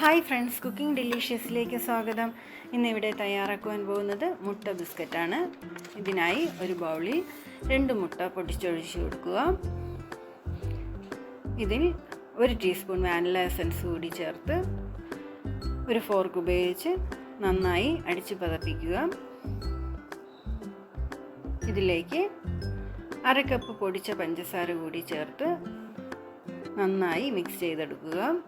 Hi friends cooking ഡെലീഷ്യസിലേക്ക് സ്വാഗതം. ഇന്നിവിടെ തയ്യാറാക്കുവാൻ പോകുന്നത് മുട്ട ബിസ്ക്കറ്റാണ്. ഇതിനായി ഒരു ബൗളിൽ രണ്ട് മുട്ട പൊട്ടിച്ചൊഴിച്ച് കൊടുക്കുക. ഇതിൽ ഒരു ടീസ്പൂൺ വാനില എസൻസ് കൂടി ചേർത്ത് ഒരു ഫോർക്ക് ഉപയോഗിച്ച് നന്നായി അടിച്ച് പതപ്പിക്കുക. ഇതിലേക്ക് അര കപ്പ് പൊടിച്ച പഞ്ചസാര കൂടി ചേർത്ത് നന്നായി മിക്സ് ചെയ്തെടുക്കുക.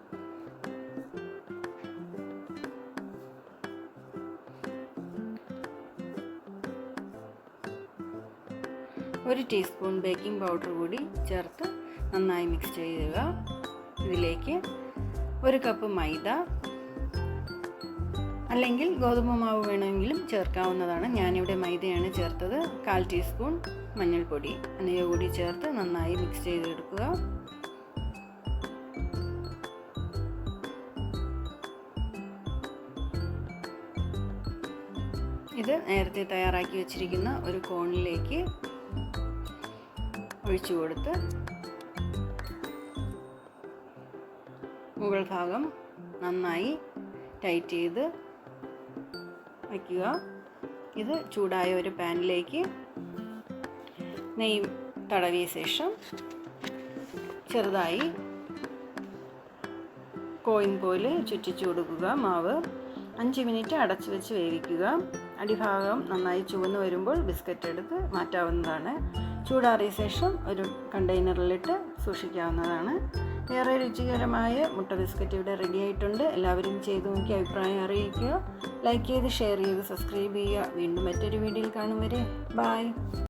ഒരു ടീസ്പൂൺ ബേക്കിംഗ് പൗഡർ കൂടി ചേർത്ത് നന്നായി മിക്സ് ചെയ്യുക. ഇതിലേക്ക് ഒരു കപ്പ് മൈദ അല്ലെങ്കിൽ ഗോതമ്പ് മാവ് വേണമെങ്കിലും ചേർക്കാവുന്നതാണ്. ഞാനിവിടെ മൈദയാണ് ചേർത്തത്. കാൽ ടീസ്പൂൺ മഞ്ഞൾപ്പൊടി. എന്നിവ കൂടി ചേർത്ത് നന്നായി മിക്സ് ചെയ്തെടുക്കുക. ഇത് നേരത്തെ തയ്യാറാക്കി വെച്ചിരിക്കുന്ന ഒരു കോണിലേക്ക് ഒഴിച്ചു കൊടുത്ത് മുകൾ ഭാഗം നന്നായി ടൈറ്റ് ചെയ്ത് വയ്ക്കുക. ഇത് ചൂടായ ഒരു പാനിലേക്ക് നെയ് തടവിയ ശേഷം ചെറുതായി കോയിൻ പോലെ ചുറ്റിച്ചു കൊടുക്കുക. മാവ് അഞ്ച് മിനിറ്റ് അടച്ചു വെച്ച് വേവിക്കുക. അടിഭാഗം നന്നായി ചുവന്ന് വരുമ്പോൾ ബിസ്ക്കറ്റ് എടുത്ത് മാറ്റാവുന്നതാണ്. ചൂടാറിയ ശേഷം ഒരു കണ്ടെയ്നറിലിട്ട് സൂക്ഷിക്കാവുന്നതാണ്. ഏറെ രുചികരമായ മുട്ട ബിസ്ക്കറ്റ് ഇവിടെ റെഡി ആയിട്ടുണ്ട്. എല്ലാവരും ചെയ്തു നോക്കി അഭിപ്രായം അറിയിക്കുക. ലൈക്ക് ചെയ്ത് ഷെയർ ചെയ്ത് സബ്സ്ക്രൈബ് ചെയ്യുക. വീണ്ടും മറ്റൊരു വീഡിയോയിൽ കാണും വരെ. ബായ്